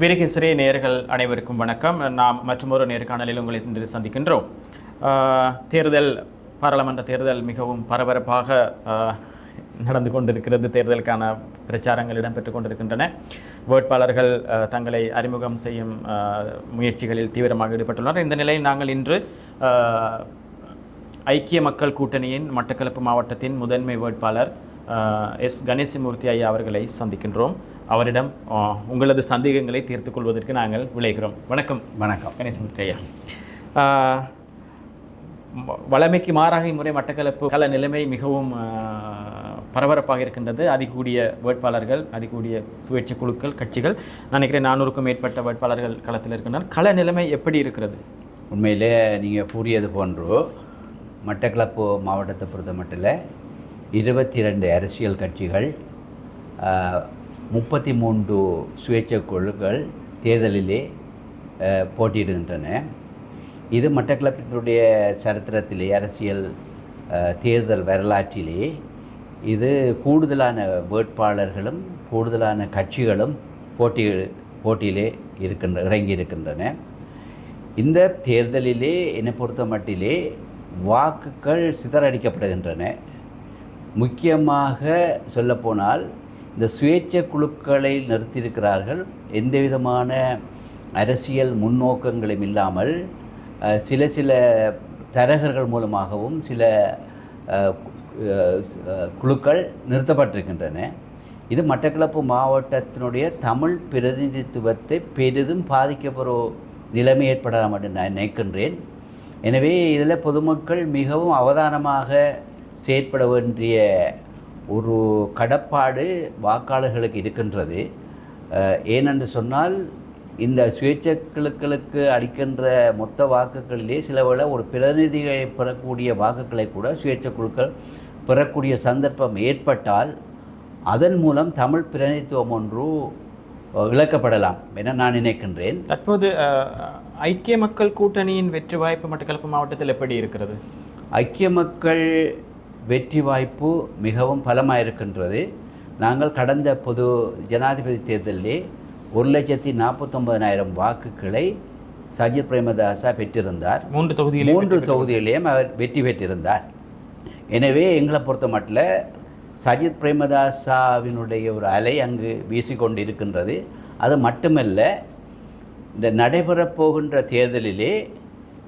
வீரகேசரே நேர்கள் அனைவருக்கும் வணக்கம். நாம் மற்றொரு நேர்காணலில் உங்களை சென்று சந்திக்கின்றோம். தேர்தல் பாராளுமன்ற தேர்தல் மிகவும் பரபரப்பாக நடந்து கொண்டிருக்கிறது. தேர்தலுக்கான பிரச்சாரங்கள் இடம்பெற்று கொண்டிருக்கின்றன. வேட்பாளர்கள் தங்களை அறிமுகம் செய்யும் முயற்சிகளில் தீவிரமாக ஈடுபட்டுள்ளனர். இந்த நிலையில் நாங்கள் இன்று ஐக்கிய மக்கள் கூட்டணியின் மட்டக்களப்பு மாவட்டத்தின் முதன்மை வேட்பாளர் எஸ். கணேசமூர்த்தி ஐயா அவர்களை சந்திக்கின்றோம். அவரிடம் உங்களது சந்தேகங்களை தீர்த்துக் கொள்வதற்கு நாங்கள் விளைகிறோம். வணக்கம். வணக்கம். கணேசமூர்த்தி ஐயா. வழமைக்கு மாறாக இம்முறை மட்டக்களப்பு கள நிலைமை மிகவும் பரபரப்பாக இருக்கின்றது. அதிகூடிய வேட்பாளர்கள் அதிகூடிய சுயேட்சை குழுக்கள் கட்சிகள் நான் நினைக்கிறேன் நானூறுக்கும் மேற்பட்ட வேட்பாளர்கள் களத்தில் இருக்கின்றனர். கள நிலைமை எப்படி இருக்கிறது? உண்மையிலே நீங்கள் கூறியது போன்று மட்டக்களப்பு மாவட்டத்தை பொறுத்த மட்டில் இருபத்தி ரெண்டு அரசியல் கட்சிகள் முப்பத்தி மூன்று சுயேட்சை குழுக்கள் தேர்தலிலே போட்டியிடுகின்றன. இது மட்டக்களப்பினுடைய சரித்திரத்திலே அரசியல் தேர்தல் வரலாற்றிலே இது கூடுதலான வேட்பாளர்களும் கூடுதலான கட்சிகளும் போட்டி போட்டியிலே இருக்கின்ற இறங்கி இருக்கின்றன இந்த தேர்தலிலே என்னை பொறுத்த மட்டிலே வாக்குகள் சிதறடிக்கப்படுகின்றன. முக்கியமாக சொல்லப்போனால் இந்த சுயேட்சை குழுக்களை நிறுத்தியிருக்கிறார்கள். எந்த விதமான அரசியல் முன்னோக்கங்களும் இல்லாமல் சில சில தரகர்கள் மூலமாகவும் சில குழுக்கள் நிறுத்தப்பட்டிருக்கின்றன. இது மட்டக்களப்பு மாவட்டத்தினுடைய தமிழ் பிரதிநிதித்துவத்தை பெரிதும் பாதிக்கப்படும் நிலைமை ஏற்படலாம் என்று நான் நினைக்கின்றேன். எனவே இதில் பொதுமக்கள் மிகவும் அவதானமாக செயற்பட வேண்டிய ஒரு கடப்பாடு வாக்காளர்களுக்கு இருக்கின்றது. ஏனென்று சொன்னால் இந்த சுயேட்சைகளுக்களுக்கு அளிக்கின்ற மொத்த வாக்குகளிலே சில வேளை ஒரு பிரதிநிதிகளை பெறக்கூடிய வாக்குகளை கூட சுயேட்சை குழுக்கள் பெறக்கூடிய சந்தர்ப்பம் ஏற்பட்டால் அதன் மூலம் தமிழ் பிரதிநிதித்துவம் ஒன்று அஹ், இழக்கப்படலாம் என நான் நினைக்கின்றேன். தற்போது ஐக்கிய மக்கள் கூட்டணியின் வெற்றி வாய்ப்பு மட்டக்களப்பு மாவட்டத்தில் எப்படி இருக்கிறது? ஐக்கிய மக்கள் வெற்றி வாய்ப்பு மிகவும் பலமாக இருக்கின்றது நாங்கள் கடந்த பொது ஜனாதிபதி தேர்தலிலே ஒரு லட்சத்தி நாற்பத்தொம்பதனாயிரம் வாக்குகளை சஜித் பிரேமதாசா பெற்றிருந்தார். மூன்று தொகுதியில் மூன்று தொகுதிகளிலேயும் அவர் வெற்றி பெற்றிருந்தார். எனவே எங்களை பொறுத்த மட்டில் சஜித் பிரேமதாசாவினுடைய ஒரு அலை அங்கு வீசிக்கொண்டு இருக்கின்றது அது மட்டுமல்ல இந்த நடைபெறப் போகின்ற தேர்தலிலே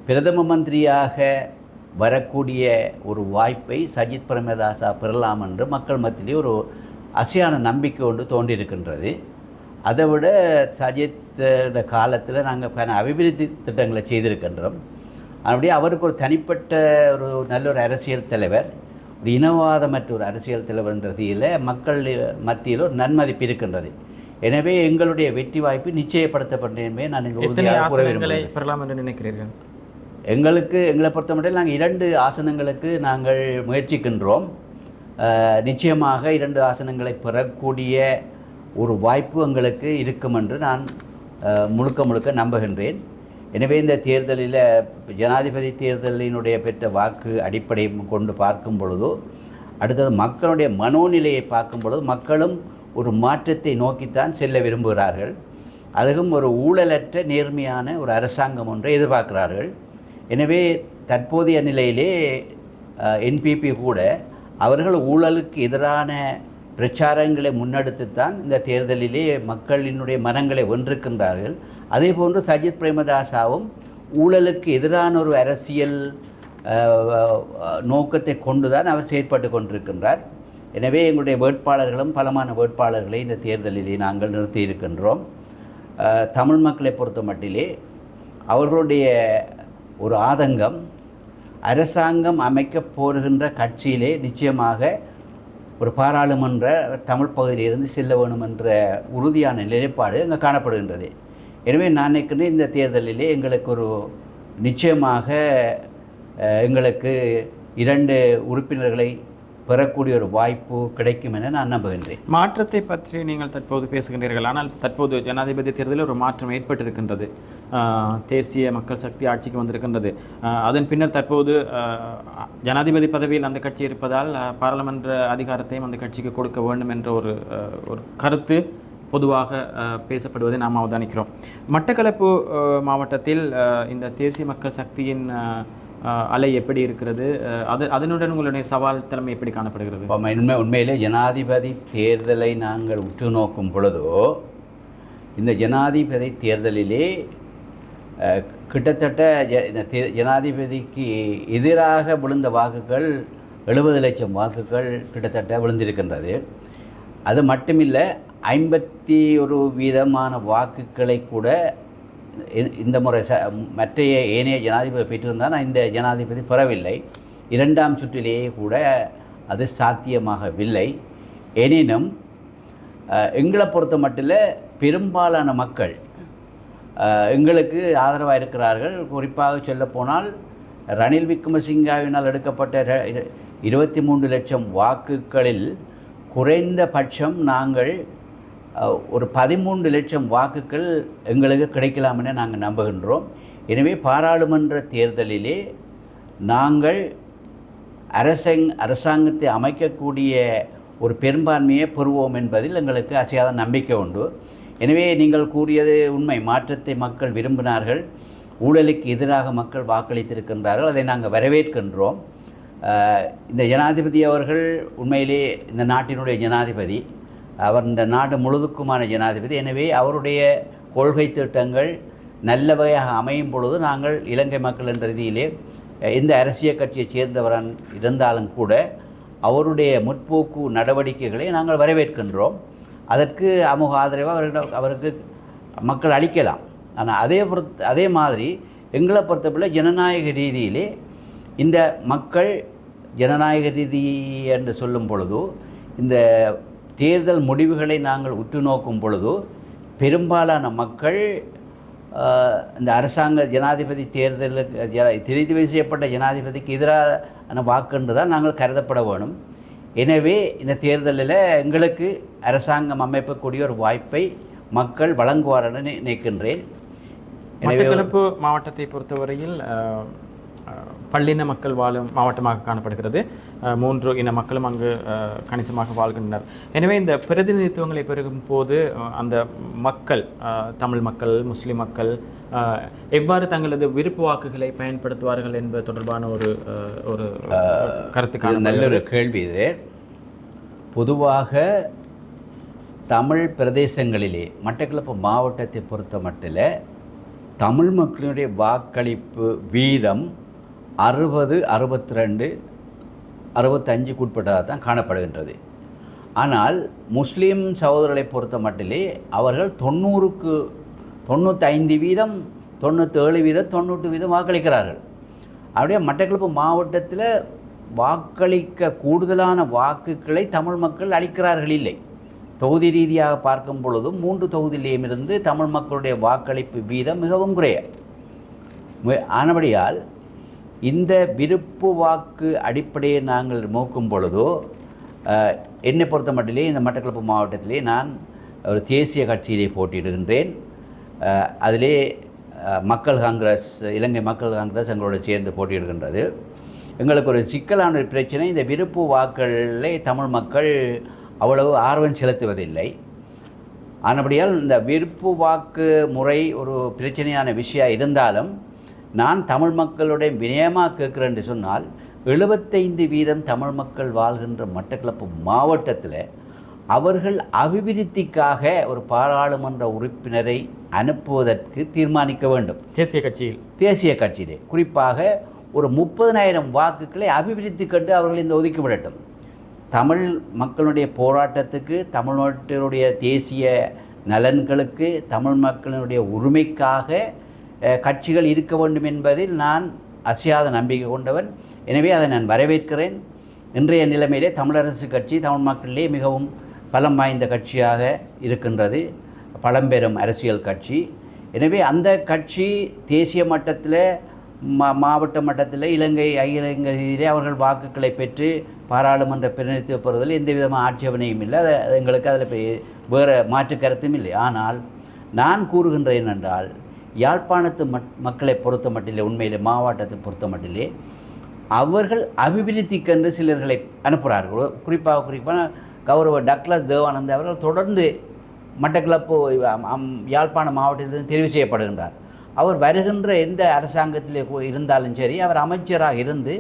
பிரதம மந்திரியாக வரக்கூடிய ஒரு வாய்ப்பை சஜித் பிரேமதாசா பெறலாம் என்று மக்கள் மத்தியிலே ஒரு அசையான நம்பிக்கை ஒன்று தோன்றியிருக்கின்றது. அதை விட சஜித் காலத்தில் நாங்கள் பல அபிவிருத்தி திட்டங்களை செய்திருக்கின்றோம். அப்படியே அவருக்கு ஒரு தனிப்பட்ட ஒரு நல்ல ஒரு அரசியல் தலைவர் ஒரு இனவாதமற்ற ஒரு அரசியல் தலைவர்ன்றதில் மக்கள் மத்தியில் ஒரு நன்மதிப்பு இருக்கின்றது. எனவே எங்களுடைய வெற்றி வாய்ப்பு நிச்சயப்படுத்தப்பட்டேன் நான் இங்கு உறுதியாக கூற ஆசனங்களை விரும்புகிறேன் பெறலாம் என்று நினைக்கிறீர்கள்? எங்களுக்கு எங்களை பொறுத்தமட்டில் நாங்கள் இரண்டு ஆசனங்களுக்கு நாங்கள் முயற்சிக்கின்றோம். நிச்சயமாக இரண்டு ஆசனங்களை பெறக்கூடிய ஒரு வாய்ப்பு எங்களுக்கு இருக்கும் என்று நான் முழுக்க முழுக்க நம்புகின்றேன். எனவே இந்த தேர்தலில் ஜனாதிபதி தேர்தலினுடைய பெற்ற வாக்கு அடிப்படை கொண்டு பார்க்கும் பொழுதோ அடுத்தது மக்களுடைய மனோநிலையை பார்க்கும் பொழுது மக்களும் ஒரு மாற்றத்தை நோக்கித்தான் செல்ல விரும்புகிறார்கள். அதுவும் ஒரு ஊழலற்ற நேர்மையான ஒரு அரசாங்கம் ஒன்றை எதிர்பார்க்கிறார்கள். எனவே தற்போதைய நிலையிலே என்பிபி கூட அவர்கள் ஊழலுக்கு எதிரான பிரச்சாரங்களை முன்னெடுத்துத்தான் இந்த தேர்தலிலே மக்களினுடைய மனங்களை வென்றிருக்கின்றார்கள். அதே போன்று சஜித் பிரேமதாசாவும் ஊழலுக்கு எதிரான ஒரு அரசியல் நோக்கத்தை கொண்டுதான் அவர் செயற்பட்டு கொண்டிருக்கின்றார். எனவே எங்களுடைய வேட்பாளர்களும் பலமான வேட்பாளர்களை இந்த தேர்தலிலே நாங்கள் நிறுத்தியிருக்கின்றோம். தமிழ் மக்களை பொறுத்த மட்டிலே அவர்களுடைய ஒரு ஆதங்கம். அரசாங்கம் அமைக்கப் போகின்ற கட்சியிலே நிச்சயமாக ஒரு பாராளுமன்ற தமிழ் பகுதியிலிருந்து செல்ல வேணும் என்ற உறுதியான நிலைப்பாடு அங்கே காணப்படுகின்றது. எனவே நான் நினைக்கிறேன் இந்த தேர்தலிலே எங்களுக்கு ஒரு நிச்சயமாக எங்களுக்கு இரண்டு உறுப்பினர்களை பெறக்கூடிய ஒரு வாய்ப்பு கிடைக்கும் என நான் நம்புகின்றேன். மாற்றத்தை பற்றி நீங்கள் தற்போது பேசுகின்றீர்கள். ஆனால் தற்போது ஜனாதிபதி தேர்தலில் ஒரு மாற்றம் ஏற்பட்டிருக்கின்றது. தேசிய மக்கள் சக்தி ஆட்சிக்கு வந்திருக்கின்றது. அதன் பின்னர் தற்போது ஜனாதிபதி பதவியில் அந்த கட்சி இருப்பதால் பாராளுமன்ற அதிகாரத்தையும் அந்த கட்சிக்கு கொடுக்க வேண்டும் என்ற ஒரு ஒரு கருத்து பொதுவாக பேசப்படுவதை நாம் அவதானிக்கிறோம். மட்டக்களப்பு மாவட்டத்தில் இந்த தேசிய மக்கள் சக்தியின் அலை எப்படி இருக்கிறது? அது அதனுடன் உங்களுடைய சவால் திறமை எப்படி காணப்படுகிறது? உண்மை உண்மையிலே ஜனாதிபதி தேர்தலை நாங்கள் உற்று நோக்கும் பொழுதோ இந்த ஜனாதிபதி தேர்தலிலே கிட்டத்தட்ட இந்த தே ஜனாதிபதிக்கு எதிராக விழுந்த வாக்குகள் எழுபது லட்சம் வாக்குகள் கிட்டத்தட்ட விழுந்திருக்கின்றது. அது மட்டுமில்லை ஐம்பத்தி ஒரு வீதமான வாக்குகளை கூட இந்த முறை ச மற்றைய ஏனைய ஜனாதிபதி பெற்றிருந்தால் இந்த ஜனாதிபதி பெறவில்லை. இரண்டாம் சுற்றிலேயே கூட அது சாத்தியமாகவில்லை. எனினும் எங்களை பொறுத்த மட்டில் பெரும்பாலான மக்கள் எங்களுக்கு ஆதரவாக இருக்கிறார்கள். குறிப்பாக சொல்லப்போனால் ரணில் விக்ரமசிங்காவினால் எடுக்கப்பட்ட இருபத்தி மூன்று லட்சம் வாக்குகளில் குறைந்தபட்சம் நாங்கள் ஒரு பதிமூன்று லட்சம் வாக்குகள் எங்களுக்கு கிடைக்கலாம் என நாங்கள் நம்புகின்றோம். எனவே பாராளுமன்ற தேர்தலிலே நாங்கள் அரசங் அரசாங்கத்தை அமைக்கக்கூடிய ஒரு பெரும்பான்மையை பெறுவோம் என்பதில் எங்களுக்கு அசையாத நம்பிக்கை உண்டு. எனவே நீங்கள் கூறியது உண்மை. மாற்றத்தை மக்கள் விரும்பினார்கள். ஊழலுக்கு எதிராக மக்கள் வாக்களித்திருக்கின்றார்கள். அதை நாங்கள் வரவேற்கின்றோம். இந்த ஜனாதிபதி அவர்கள் உண்மையிலே இந்த நாட்டினுடைய ஜனாதிபதி. அவர் இந்த நாடு முழுதுக்குமான ஜனாதிபதி. எனவே அவருடைய கொள்கை திட்டங்கள் நல்ல வகையாக அமையும் பொழுது நாங்கள் இலங்கை மக்கள் என்ற ரீதியிலே எந்த அரசியல் கட்சியைச் சேர்ந்தவரான் இருந்தாலும் கூட அவருடைய முற்போக்கு நடவடிக்கைகளை நாங்கள் வரவேற்கின்றோம். அதற்கு அமுக ஆதரவாக அவர்களிடம் அவருக்கு மக்கள் அளிக்கலாம். ஆனால் அதே பொறுத்த அதே மாதிரி எங்களை பொறுத்தவரை ஜனநாயக ரீதியிலே இந்த மக்கள் ஜனநாயக ரீதி என்று சொல்லும் பொழுது இந்த தேர்தல் முடிவுகளை நாங்கள் உற்று நோக்கும் பொழுது பெரும்பாலான மக்கள் இந்த அரசாங்க ஜனாதிபதி தேர்தலுக்கு தெரிவு செய்யப்பட்ட ஜனாதிபதிக்கு எதிரான வாக்குன்று தான் நாங்கள் கருதப்பட வேணும். எனவே இந்த தேர்தலில் எங்களுக்கு அரசாங்கம் அமைக்கக்கூடிய ஒரு வாய்ப்பை மக்கள் வழங்குவார் என நினைக்கின்றேன். எனவே மாவட்டத்தை பொறுத்தவரையில் பல்லின மக்கள் வாழும் மாவட்டமாக காணப்படுகிறது. மூன்று இன மக்களும் அங்கு கணிசமாக வாழ்கின்றனர். எனவே இந்த பிரதிநிதித்துவங்களை பெருகும் போது அந்த மக்கள் தமிழ் மக்கள் முஸ்லிம் மக்கள் எவ்வாறு தங்களது விருப்பு வாக்குகளை பயன்படுத்துவார்கள் என்பது தொடர்பான ஒரு ஒரு கருத்து இது காண நல்ல ஒரு கேள்வி இது. பொதுவாக தமிழ் பிரதேசங்களிலே மட்டக்களப்பு மாவட்டத்தை பொறுத்த மட்டில் தமிழ் மக்களுடைய வாக்களிப்பு வீதம் அறுபது அறுபத்தி ரெண்டு அறுபத்தஞ்சுக்கு உட்பட்டதாக தான் காணப்படுகின்றது. ஆனால் முஸ்லீம் சகோதரர்களை பொறுத்த மட்டிலே அவர்கள் தொண்ணூறுக்கு தொண்ணூத்தைந்து வீதம் தொண்ணூற்றேழு வீதம் தொண்ணூற்று வீதம் வாக்களிக்கிறார்கள். அப்படியே மட்டக்களப்பு மாவட்டத்தில் வாக்களிக்க கூடுதலான வாக்குகளை தமிழ் மக்கள் அளிக்கிறார்கள் இல்லை. தொகுதி ரீதியாக பார்க்கும் பொழுதும் மூன்று தொகுதியிலேயும் இருந்து தமிழ் மக்களுடைய வாக்களிப்பு வீதம் மிகவும் குறைய. ஆனபடியால் இந்த விருப்பு வாக்கு அடிப்படையை நாங்கள் நோக்கும் பொழுதோ என்னை பொறுத்த மட்டிலே இந்த மட்டக்களப்பு மாவட்டத்திலே நான் ஒரு தேசிய கட்சியிலே போட்டியிடுகின்றேன். அதிலே மக்கள் காங்கிரஸ் இலங்கை மக்கள் காங்கிரஸ் எங்களோட சேர்ந்து போட்டியிடுகின்றது. எங்களுக்கு ஒரு சிக்கலான ஒரு பிரச்சனை இந்த விருப்பு வாக்களில் தமிழ் மக்கள் அவ்வளவு ஆர்வம் செலுத்துவதில்லை. ஆனபடியால் இந்த விருப்பு வாக்கு முறை ஒரு பிரச்சனையான விஷயம் இருந்தாலும் நான் தமிழ் மக்களுடைய வினயமாக கேட்குறேன் என்று சொன்னால் எழுபத்தைந்து வீதம் தமிழ் மக்கள் வாழ்கின்ற மட்டக்களப்பு மாவட்டத்தில் அவர்கள் அபிவிருத்திக்காக ஒரு பாராளுமன்ற உறுப்பினரை அனுப்புவதற்கு தீர்மானிக்க வேண்டும். தேசிய கட்சியில். தேசிய கட்சியிலே. குறிப்பாக ஒரு முப்பதனாயிரம் வாக்குகளை அபிவிருத்தி கண்டு அவர்கள் இந்த ஒதுக்கி விடட்டும் தமிழ் மக்களுடைய போராட்டத்துக்கு தமிழ்நாட்டினுடைய தேசிய நலன்களுக்கு தமிழ் மக்களினுடைய உரிமைக்காக கட்சிகள் இருக்க வேண்டும் என்பதில் நான் அசையாத நம்பிக்கை கொண்டவன். எனவே அதை நான் வரவேற்கிறேன். இன்றைய நிலைமையிலே தமிழரசு கட்சி தமிழ் மக்களிலே மிகவும் பலம் வாய்ந்த கட்சியாக இருக்கின்றது. பழம்பெரும் அரசியல் கட்சி. எனவே அந்த கட்சி தேசிய மட்டத்தில் மா மாவட்ட மட்டத்தில் இலங்கை அகில இலங்கையிலே அவர்கள் வாக்குகளை பெற்று பாராளுமன்ற பிரதிநிதித்துவ பெறுவதில் எந்த விதமான ஆட்சேபனையும் இல்லை. அது அது எங்களுக்கு அதில் வேறு மாற்று கருத்தும் இல்லை. ஆனால் நான் கூறுகின்றேன் என்னென்றால் யாழ்ப்பாணத்து மக்களை பொறுத்த மட்டிலே உண்மையிலே மாவட்டத்தை பொறுத்த மட்டிலே அவர்கள் அபிவிருத்திக்கென்று சிலர்களை அனுப்புகிறார்கள் குறிப்பாக குறிப்பாக கௌரவ டக்ளஸ் தேவானந்த் அவர்கள் தொடர்ந்து மட்டக்கிளப்பு யாழ்ப்பாண மாவட்டத்திலிருந்து தெரிவு செய்யப்படுகின்றார். அவர் வருகின்ற எந்த அரசாங்கத்தில் இருந்தாலும் சரி அவர் அமைச்சராக இருந்து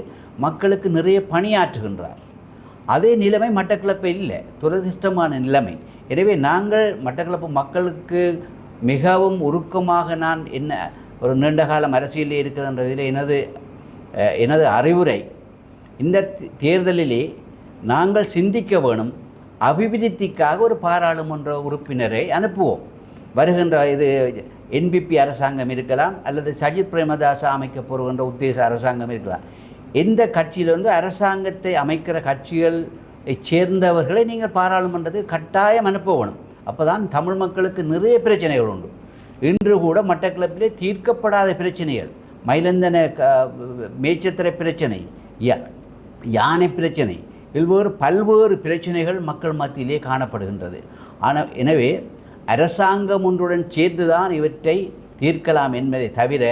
மக்களுக்கு நிறைய பணியாற்றுகின்றார். அதே நிலைமை மட்டக்களப்பு இல்லை. துரதிர்ஷ்டமான நிலைமை. எனவே நாங்கள் மட்டக்களப்பு மக்களுக்கு மிகவும் உருக்கமாக நான் என்ன ஒரு நீண்ட காலம் அரசியலில் இருக்கின்றதில் எனது எனது அறிவுரை இந்த தேர்தலிலே நாங்கள் சிந்திக்க வேணும் அபிவிருத்திக்காக ஒரு பாராளுமன்ற உறுப்பினரை அனுப்புவோம். வருகின்ற இது என்பிபி அரசாங்கம் இருக்கலாம் அல்லது சஜித் பிரேமதாசா அமைக்க போகின்ற உத்தேச அரசாங்கம் இருக்கலாம். எந்த கட்சியிலிருந்து அரசாங்கத்தை அமைக்கிற கட்சிகளை சேர்ந்தவர்களை நீங்கள் பாராளுமன்றத்துக்கு கட்டாயம் அனுப்ப வேணும். அப்போ தான் தமிழ் மக்களுக்கு நிறைய பிரச்சனைகள் உண்டு. இன்று கூட மட்டக்கிளப்பிலே தீர்க்கப்படாத பிரச்சனைகள். மயிலந்தன க மேச்சத்திர பிரச்சனை யானை பிரச்சனை இவ்வேறு பல்வேறு பிரச்சனைகள் மக்கள் மத்தியிலே காணப்படுகின்றது. ஆனால் எனவே அரசாங்கம் ஒன்றுடன் சேர்ந்துதான் இவற்றை தீர்க்கலாம் என்பதை தவிர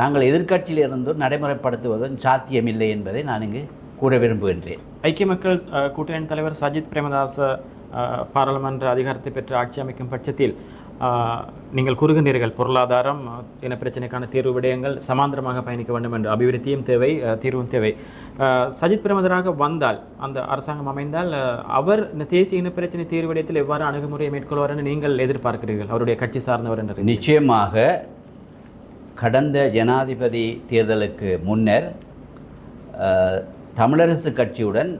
நாங்கள் எதிர்க்கட்சியில் இருந்தும் நடைமுறைப்படுத்துவதும் சாத்தியமில்லை என்பதை நான் இங்கு கூற விரும்புகின்றேன். ஐக்கிய மக்கள் கூட்டணியின் தலைவர் சஜித் பிரேமதாச பாராளுமன்ற அதிகாரத்தை பெற்று ஆட்சி அமைக்கும் பட்சத்தில் நீங்கள் கூறுகின்றீர்கள் பொருளாதாரம் இன பிரச்சனைக்கான தீர்வு விடயங்கள் சமாந்தரமாக பயணிக்க வேண்டும் என்று. அபிவிருத்தியும் தேவை தீர்வும் தேவை. சஜித் பிரமதராக வந்தால் அந்த அரசாங்கம் அமைந்தால் அவர் இந்த தேசிய இன பிரச்சனை தீர்வு விடயத்தில் எவ்வாறு அணுகுமுறையை மேற்கொள்வார் என்று நீங்கள் எதிர்பார்க்கிறீர்கள்? அவருடைய கட்சி சார்ந்தவர் என்று நிச்சயமாக கடந்த ஜனாதிபதி தேர்தலுக்கு முன்னர் தமிழரசு கட்சியுடன்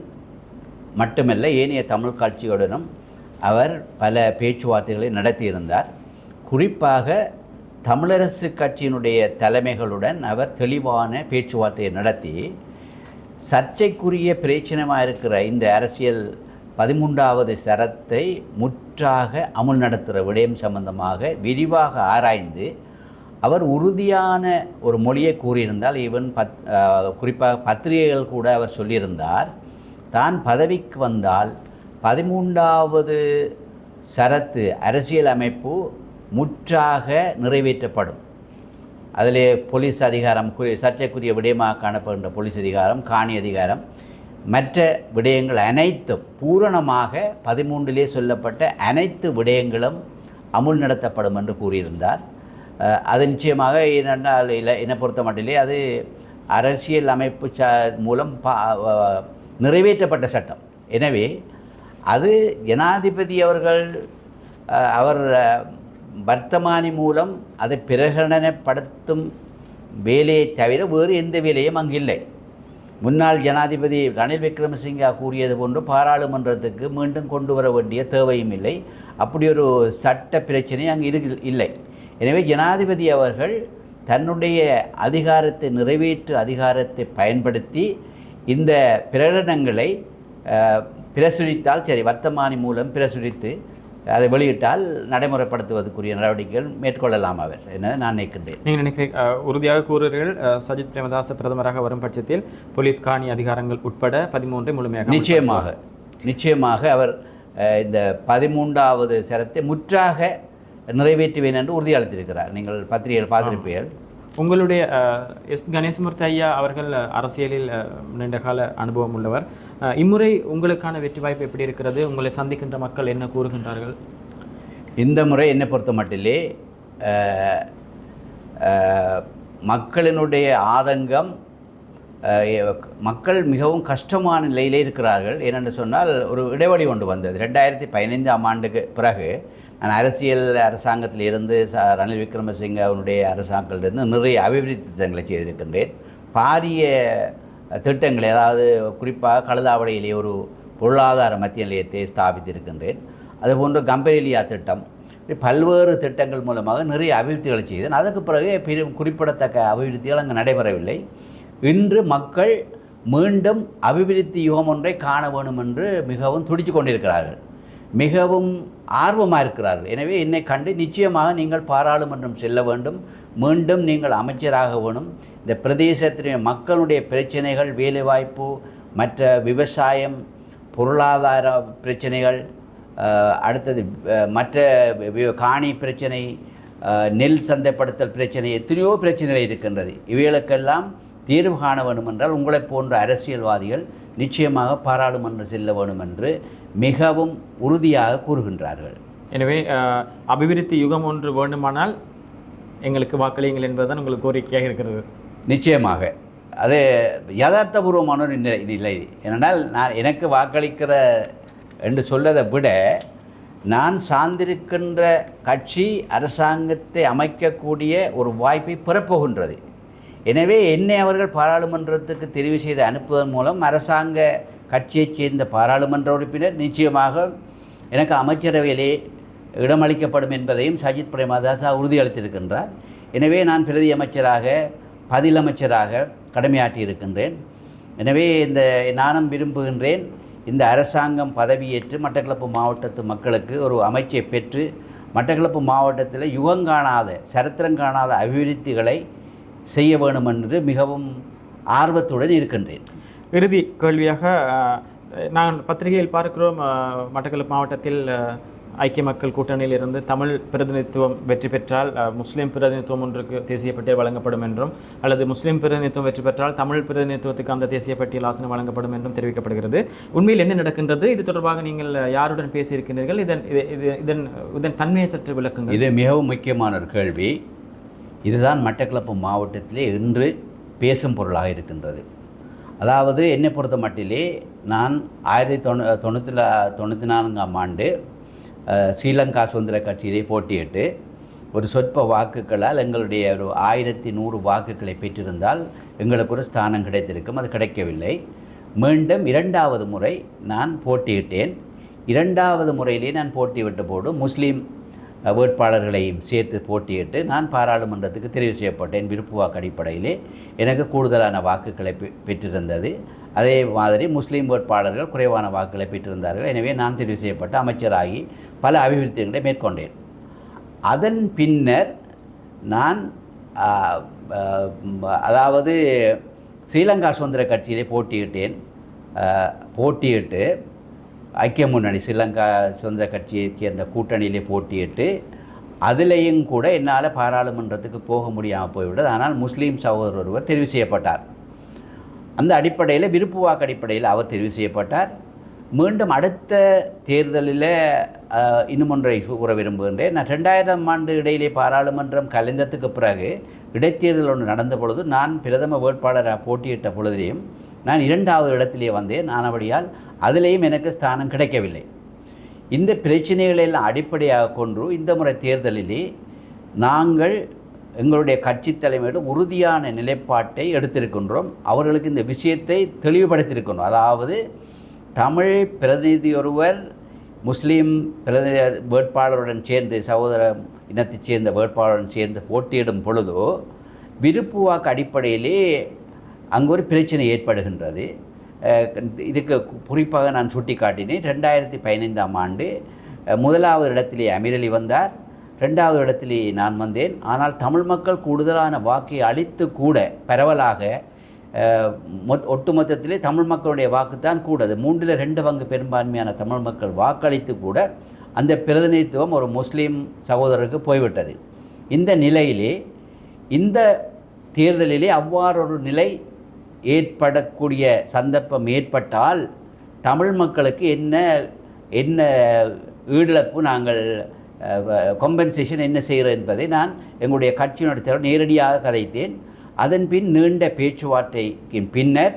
மட்டுமல்ல ஏனைய தமிழ் காட்சியுடனும் அவர் பல பேச்சுவார்த்தைகளை நடத்தியிருந்தார். குறிப்பாக தமிழரசு கட்சியினுடைய தலைமைகளுடன் அவர் தெளிவான பேச்சுவார்த்தையை நடத்தி சர்ச்சைக்குரிய பிரச்சனமாக இருக்கிற இந்த அரசியல் பதிமூன்றாவது சரத்தை முற்றாக அமுல் நடத்துகிற விடயம் சம்பந்தமாக விரிவாக ஆராய்ந்து அவர் உறுதியான ஒரு மொழியை கூறியிருந்தால் ஈவன் பத் குறிப்பாக பத்திரிகைகள் கூட அவர் சொல்லியிருந்தார். தான் பதவிக்கு வந்தால் பதிமூன்றாவது சரத்து அரசியல் அமைப்பு முற்றாக நிறைவேற்றப்படும். அதிலே போலீஸ் அதிகாரம் குறி சர்ச்சைக்குரிய விடயமாக காணப்படுகின்ற போலீஸ் அதிகாரம் காணி அதிகாரம் மற்ற விடயங்கள் அனைத்தும் பூரணமாக பதிமூன்றிலே சொல்லப்பட்ட அனைத்து விடயங்களும் அமுல் நடத்தப்படும் என்று கூறியிருந்தார். அது நிச்சயமாக என்னென்னால் இல்லை என்னை பொறுத்த மட்டிலே அது அரசியல் அமைப்பு ச மூலம் பா நிறைவேற்றப்பட்ட சட்டம். எனவே அது ஜனாதிபதி அவர்கள் அவர் வர்த்தமானி மூலம் அதை பிரகடனப்படுத்தும் வேலையை தவிர வேறு எந்த வேலையும் அங்கு இல்லை முன்னாள் ஜனாதிபதி ரணில் விக்ரமசிங்கா கூறியது போன்று பாராளுமன்றத்துக்கு மீண்டும் கொண்டு வர வேண்டிய தேவையும் இல்லை. அப்படி ஒரு சட்ட பிரச்சனை அங்கு இரு இல்லை. எனவே ஜனாதிபதி அவர்கள் தன்னுடைய அதிகாரத்தை நிறைவேற்று அதிகாரத்தை பயன்படுத்தி இந்த பிரகடனங்களை பிரசுரித்தால் சரி வர்த்தமானி மூலம் பிரசுரித்து அதை வெளியிட்டால் நடைமுறைப்படுத்துவதற்குரிய நடவடிக்கைகள் மேற்கொள்ளலாம் அவர் என நான் நினைக்கின்றேன். நீங்கள் நினைக்கிறீங்க உறுதியாக கூறுகிறீர்கள் சஜித் பிரேமதாச பிரதமராக வரும் பட்சத்தில் போலீஸ் காணி அதிகாரங்கள் உட்பட பதிமூன்றை முழுமையாக நிச்சயமாக நிச்சயமாக அவர் இந்த பதிமூன்றாவது சரத்தை முற்றாக நிறைவேற்றுவேன் என்று உறுதியளித்திருக்கிறார். நீங்கள் பத்திரிகைகள் பார்த்திருப்பீர்கள். உங்களுடைய எஸ் கணேசமூர்த்தி ஐயா அவர்கள் அரசியலில் நீண்ட கால அனுபவம் உள்ளவர். இம்முறை உங்களுக்கான வெற்றி வாய்ப்பு எப்படி இருக்கிறது? உங்களை சந்திக்கின்ற மக்கள் என்ன கூறுகின்றார்கள்? இந்த முறை என்னை பொறுத்த மட்டிலே மக்களினுடைய ஆதங்கம் மக்கள் மிகவும் கஷ்டமான நிலையிலே இருக்கிறார்கள். ஏனென்று சொன்னால் ஒரு இடைவெளி ஒன்று வந்தது. ரெண்டாயிரத்தி பதினைந்தாம் ஆண்டுக்கு பிறகு அரசியல் அரசாங்கத்தில் இருந்து ச ரணில் விக்ரமசிங்க அவனுடைய அரசாங்கத்திலிருந்து நிறைய அபிவிருத்தி திட்டங்களை செய்திருக்கின்றேன். பாரிய திட்டங்கள் ஏதாவது குறிப்பாக கழுதாவளையிலே ஒரு பொருளாதார மத்திய நிலையத்தை ஸ்தாபித்திருக்கின்றேன். அதுபோன்று கம்பெனிலியா திட்டம் பல்வேறு திட்டங்கள் மூலமாக நிறைய அபிவிருத்திகளை செய்தேன். அதற்கு பிறகு பெரும் குறிப்பிடத்தக்க அபிவிருத்திகள் அங்கே நடைபெறவில்லை. இன்று மக்கள் மீண்டும் அபிவிருத்தி யுகம் ஒன்றை காண வேண்டும் என்று மிகவும் துடிச்சு கொண்டிருக்கிறார்கள். மிகவும் ஆர்வமாக இருக்கிறார்கள். எனவே என்னை கண்டு நிச்சயமாக நீங்கள் பாராளுமன்றம் செல்ல வேண்டும். மீண்டும் நீங்கள் அமைச்சராக வேணும். இந்த பிரதேசத்தினுடைய மக்களுடைய பிரச்சனைகள் வேலைவாய்ப்பு மற்ற விவசாயம் பொருளாதார பிரச்சனைகள் அடுத்தது மற்ற காணி பிரச்சனை நெல் சந்தைப்படுத்தல் பிரச்சனை எத்தனையோ பிரச்சனைகள் இருக்கின்றது. இவைகளுக்கெல்லாம் தீர்வு காண வேண்டும் என்றால் உங்களைப் போன்ற அரசியல்வாதிகள் நிச்சயமாக பாராளுமன்றம் செல்ல வேண்டும் என்று மிகவும் உறுதியாக கூறுகின்றார்கள். எனவே அபிவிருத்தி யுகம் ஒன்று வேண்டுமானால் எங்களுக்கு வாக்களியுங்கள் என்பதுதான் உங்களுக்கு கோரிக்கையாக இருக்கிறது. நிச்சயமாக. அது யதார்த்தபூர்வமான ஒரு நிலை நிலை. ஏனென்றால் நான் எனக்கு வாக்களிக்கிற என்று சொல்வதை விட நான் சார்ந்திருக்கின்ற கட்சி அரசாங்கத்தை அமைக்கக்கூடிய ஒரு வாய்ப்பை பெறப்போகின்றது. எனவே என்னை அவர்கள் பாராளுமன்றத்துக்கு தெரிவு செய்து அனுப்புவதன் மூலம் அரசாங்க கட்சியைச் சேர்ந்த பாராளுமன்ற உறுப்பினர் நிச்சயமாக எனக்கு அமைச்சரவையிலே இடமளிக்கப்படும் என்பதையும் சஜித் பிரேமதாசா உறுதியளித்திருக்கின்றார். எனவே நான் பிரதி அமைச்சராக பதில் அமைச்சராக எனவே இந்த நானும் விரும்புகின்றேன் இந்த அரசாங்கம் பதவியேற்று மட்டக்களப்பு மாவட்டத்து மக்களுக்கு ஒரு அமைச்சை பெற்று மட்டக்களப்பு மாவட்டத்தில் யுகங்காணாத சரித்திரம் காணாத அபிவிருத்திகளை செய்ய வேண்டும் என்று மிகவும் ஆர்வத்துடன் இருக்கின்றேன். இறுதி கேள்வியாக நான் பத்திரிகையில் பார்க்கிறோம் மட்டக்களப்பு மாவட்டத்தில் ஐக்கிய மக்கள் கூட்டணியில் இருந்து தமிழ் பிரதிநிதித்துவம் வெற்றி பெற்றால் முஸ்லிம் பிரதிநிதித்துவம் ஒன்றுக்கு தேசிய பட்டியல் வழங்கப்படும் என்றும் அல்லது முஸ்லிம் பிரதிநிதித்துவம் வெற்றி பெற்றால் தமிழ் பிரதிநிதித்துவத்துக்கு அந்த தேசிய பட்டியல் ஆசனம் வழங்கப்படும் என்றும் தெரிவிக்கப்படுகிறது. உண்மையில் என்ன நடக்கின்றது? இது தொடர்பாக நீங்கள் யாருடன் பேசியிருக்கின்றீர்கள் இதன் இது- இது- இதன் இதன் தன்மையை சற்று விளக்குங்கள். இது மிகவும் முக்கியமான ஒரு கேள்வி. இதுதான் மட்டக்களப்பு மாவட்டத்திலே இன்று பேசும் பொருளாக இருக்கின்றது. அதாவது என்னை பொறுத்த மட்டிலே நான் ஆயிரத்தி தொண்ணூ தொண்ணூற்றி தொண்ணூற்றி நான்காம் ஆண்டு ஸ்ரீலங்கா சுதந்திர கட்சியிலே போட்டியிட்டு ஒரு சொற்ப வாக்குகளால் எங்களுடைய ஒரு ஆயிரத்தி நூறு வாக்குகளை பெற்றிருந்தால் எங்களுக்கு ஒரு ஸ்தானம் கிடைத்திருக்கும். அது கிடைக்கவில்லை. மீண்டும் இரண்டாவது முறை நான் போட்டியிட்டேன். இரண்டாவது முறையிலே நான் போட்டியிட்ட போது முஸ்லீம் வேட்பாளர்களையும் சேர்த்து போட்டியிட்டு நான் பாராளுமன்றத்துக்கு தெரிவு செய்யப்பட்டேன் விருப்பு வாக்கு அடிப்படையிலே. எனக்கு கூடுதலான வாக்குகளை பெ- பெற்றிருந்தது. அதே மாதிரி முஸ்லீம் வேட்பாளர்கள் குறைவான வாக்குகளை பெற்றிருந்தார்கள். எனவே நான் தெரிவு செய்யப்பட்ட அமைச்சராகி பல அபிவிருத்திகளை மேற்கொண்டேன். அதன் பின்னர் நான் அதாவது ஸ்ரீலங்கா சுதந்திர கட்சியிலே போட்டியிட்டேன். போட்டியிட்டு ஐக்கிய முன்னணி ஸ்ரீலங்கா சுதந்திர கட்சியைச் சேர்ந்த கூட்டணியிலே போட்டியிட்டு அதிலேயும் கூட என்னால் பாராளுமன்றத்துக்கு போக முடியாமல் போய்விட்டது. ஆனால் முஸ்லீம் சகோதரர் ஒருவர் தெரிவு செய்யப்பட்டார். அந்த அடிப்படையில் விருப்பு வாக்கு அடிப்படையில் அவர் தெரிவு செய்யப்பட்டார். மீண்டும் அடுத்த தேர்தலில் இன்னும் ஒன்றை கூற விரும்புகின்றேன். நான் ரெண்டாயிரம் ஆண்டு இடையிலே பாராளுமன்றம் கலைந்ததுக்கு பிறகு இடைத்தேர்தல் ஒன்று நடந்த பொழுது நான் பிரதம வேட்பாளராக போட்டியிட்ட பொழுதிலையும் நான் இரண்டாவது இடத்திலே வந்தேன். ஆனபடியால் அதிலேயும் எனக்கு ஸ்தானம் கிடைக்கவில்லை. இந்த பிரச்சனைகளை எல்லாம் அடிப்படையாக கொண்டு இந்த முறை தேர்தலிலே நாங்கள் எங்களுடைய கட்சி தலைமையோட உறுதியான நிலைப்பாட்டை எடுத்திருக்கின்றோம். அவர்களுக்கு இந்த விஷயத்தை தெளிவுபடுத்தியிருக்கின்றோம். அதாவது தமிழ் பிரதிநிதி ஒருவர் முஸ்லீம் பிரதிநிதி வேட்பாளருடன் சேர்ந்து சகோதர இனத்தைச் சேர்ந்த வேட்பாளருடன் சேர்ந்து போட்டியிடும் பொழுதோ விருப்பு வாக்கு அடிப்படையிலே அங்கு ஒரு பிரச்சனை ஏற்படுகின்றது. இதுக்கு குறிப்பாக நான் சுட்டிக்காட்டினேன். ரெண்டாயிரத்தி பதினைந்தாம் ஆண்டு முதலாவது இடத்திலே அமிரலி வந்தார். ரெண்டாவது இடத்திலே நான் வந்தேன். ஆனால் தமிழ் மக்கள் கூடுதலான வாக்கை அளித்து கூட பரவலாக மொத் ஒட்டுமொத்தத்திலே தமிழ் மக்களுடைய வாக்கு தான் கூடது. மூன்றில் ரெண்டு பங்கு பெரும்பான்மையான தமிழ் மக்கள் வாக்களித்து கூட அந்த பிரதிநிதித்துவம் ஒரு முஸ்லீம் சகோதரருக்கு போய்விட்டது. இந்த நிலையிலே இந்த தேர்தலிலே அவ்வாறு ஒரு நிலை ஏற்படக்கூடிய சந்தர்ப்பம் ஏற்பட்டால் தமிழ் மக்களுக்கு என்ன என்ன ஈடிழப்பு நாங்கள் கொம்பன்சேஷன் என்ன செய்கிறோம் என்பதை நான் எங்களுடைய கட்சியினுடைய தலைவர் நேரடியாக கதைத்தேன். அதன் பின் நீண்ட பேச்சுவார்த்தைக்கு பின்னர்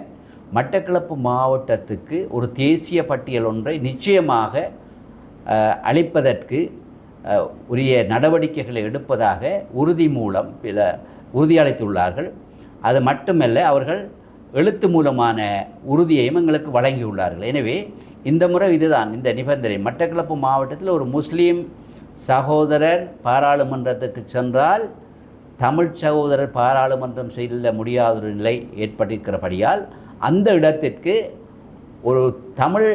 மட்டக்களப்பு மாவட்டத்துக்கு ஒரு தேசிய பட்டியல் ஒன்றை நிச்சயமாக அளிப்பதற்கு உரிய நடவடிக்கைகளை எடுப்பதாக உறுதி மூலம் சில உறுதியளித்துள்ளார்கள். அது மட்டுமல்ல அவர்கள் எழுத்து மூலமான உறுதியையும் எங்களுக்கு வழங்கியுள்ளார்கள். எனவே இந்த முறை இதுதான் இந்த நிபந்தனை. மட்டக்களப்பு மாவட்டத்தில் ஒரு முஸ்லீம் சகோதரர் பாராளுமன்றத்துக்கு சென்றால் தமிழ் சகோதரர் பாராளுமன்றம் செல்ல முடியாத ஒரு நிலை ஏற்பட்டிருக்கிறபடியால் அந்த இடத்திற்கு ஒரு தமிழ்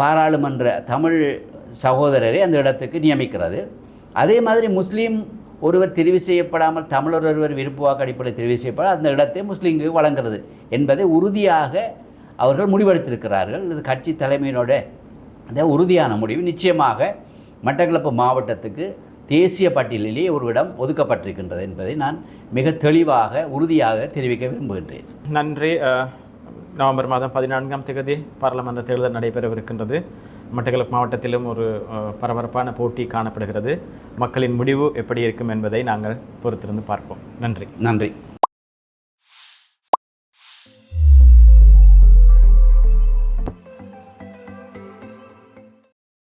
பாராளுமன்ற தமிழ் சகோதரரை அந்த இடத்துக்கு நியமிக்கிறது. அதே மாதிரி முஸ்லீம் ஒருவர் தெரிவு செய்யப்படாமல் தமிழர் ஒருவர் விருப்பு வாக்கு அடிப்படையில் தெரிவு செய்யப்பட அந்த இடத்தை முஸ்லீம்களுக்கு வழங்குறது என்பதை உறுதியாக அவர்கள் முடிவெடுத்திருக்கிறார்கள். இது கட்சி தலைமையினோட அந்த உறுதியான முடிவு. நிச்சயமாக மட்டக்களப்பு மாவட்டத்துக்கு தேசிய பட்டியலிலே ஒரு இடம் ஒதுக்கப்பட்டிருக்கின்றது என்பதை நான் மிக தெளிவாக உறுதியாக தெரிவிக்க விரும்புகின்றேன். நன்றி. நவம்பர் மாதம் பதினான்காம் தேதி பாராளுமன்ற தேர்தல் நடைபெறவிருக்கின்றது. மட்டக்களப்பு மாவட்டத்திலும் ஒரு பரபரப்பான போட்டி காணப்படுகிறது. மக்களின் முடிவு எப்படி இருக்கும் என்பதை நாங்கள் பொறுத்திருந்து பார்ப்போம். நன்றி. நன்றி.